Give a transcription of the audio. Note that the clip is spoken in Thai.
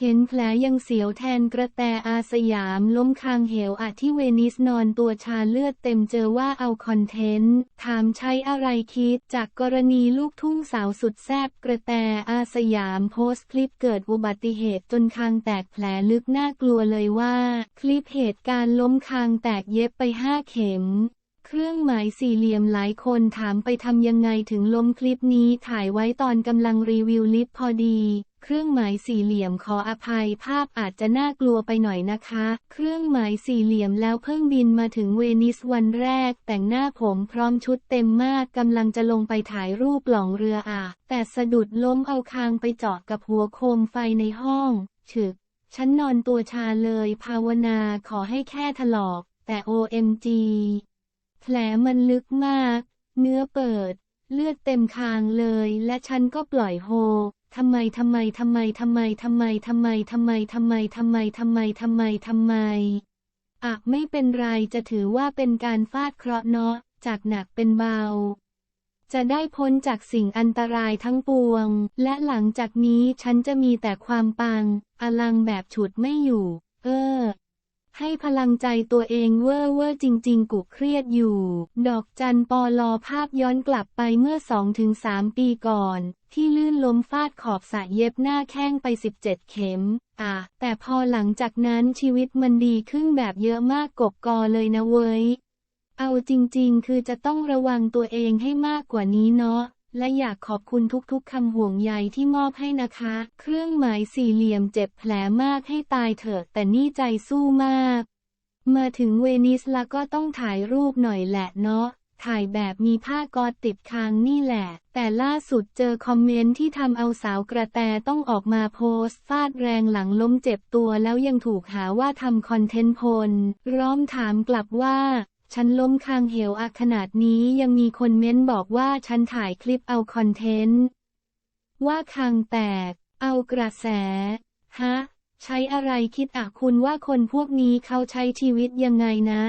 เห็นแผลยังเสียวแทนกระแตอาสยามล้มคางเหวอะที่เวนิสนอนตัวชาเลือดเต็มเจอว่าเอาคอนเทนต์ ถามใช้อะไรคิดจากกรณีลูกทุ่งสาวสุดแซบกระแตอาสยามโพสต์คลิปเกิดอุบัติเหตุจนคางแตกแผลลึกน่ากลัวเลยว่า คลิปเหตุการณ์ล้มคางแตกเย็บไปห้าเข็ม เครื่องหมายสี่เหลี่ยมหลายคนถามไปทำยังไงถึงล้มคลิปนี้ถ่ายไว้ตอนกำลังรีวิวลิฟต์พอดี เครื่องหมายสี่เหลี่ยมขออภัยภาพอาจจะน่ากลัวไปหน่อยนะคะ เครื่องหมายสี่เหลี่ยมแล้วเพิ่งบินมาถึงเวนิสวันแรก แต่งหน้าผมพร้อมชุดเต็มมากกำลังจะลงไปถ่ายรูปหล่องเรืออะ แต่สะดุดล้มเอาคางไปเจาะกับหัวโคมไฟในห้องฉึก ฉันนอนตัวชาเลยภาวนาขอให้แค่ถลอก แต่ OMG แผลมันลึกมาก เนื้อเปิด เลือดเต็มคางเลย และฉันก็ปล่อยโฮทำไมทำไมทำไมทำไมทำไมทำไมทำไมทำไมทำไมทำไมทำไมทำไมอะไม่เป็นไรจะถือว่าเป็นการฟาดเคราะห์เนาะจากหนักเป็นเบา จะได้พ้นจากสิ่งอันตรายทั้งปวง และหลังจากนี้ฉันจะมีแต่ความปัง อลังแบบฉุดไม่อยู่ เออ ให้พลังใจตัวเองเว่อร์เว่อร์จริง ๆกุเครียดอยู่ ดอกจันปอลอภาพย้อนกลับไปเมื่อ 2-3 ปีก่อน ที่ลื่นล้มฟาดขอบสะเย็บหน้าแข้งไป 17 เข็ม อะ แต่พอหลังจากนั้นชีวิตมันดีขึ้นแบบเยอะมากกบกอเลยนะเว้ย เอาจริง ๆ คือจะต้องระวังตัวเองให้มากกว่านี้เนาะ และอยากขอบคุณทุกๆคำห่วงใยที่มอบให้นะคะ เครื่องหมายสี่เหลี่ยมเจ็บแผลมากให้ตายเถอะ แต่นี่ใจสู้มาก มาถึงเวนิสแล้วก็ต้องถ่ายรูปหน่อยแหละเนาะ ถ่ายแบบมีผ้ากอดติดคางนี่แหละ แต่ล่าสุดเจอคอมเมนต์ที่ทำเอาสาวกระแตต้องออกมาโพสต์ฟาดแรงหลังล้มเจ็บตัวแล้วยังถูกหาว่าทำคอนเทนต์พลร้อมถามกลับว่า ฉันล้มคางเหวอะขนาดนี้ยังมีคนเม้นบอกว่าฉันถ่ายคลิปเอาคอนเทนต์ ว่าคางแตก เอากระแส ฮะ ใช้อะไรคิดอะคุณว่าคนพวกนี้เขาใช้ชีวิตยังไงนะ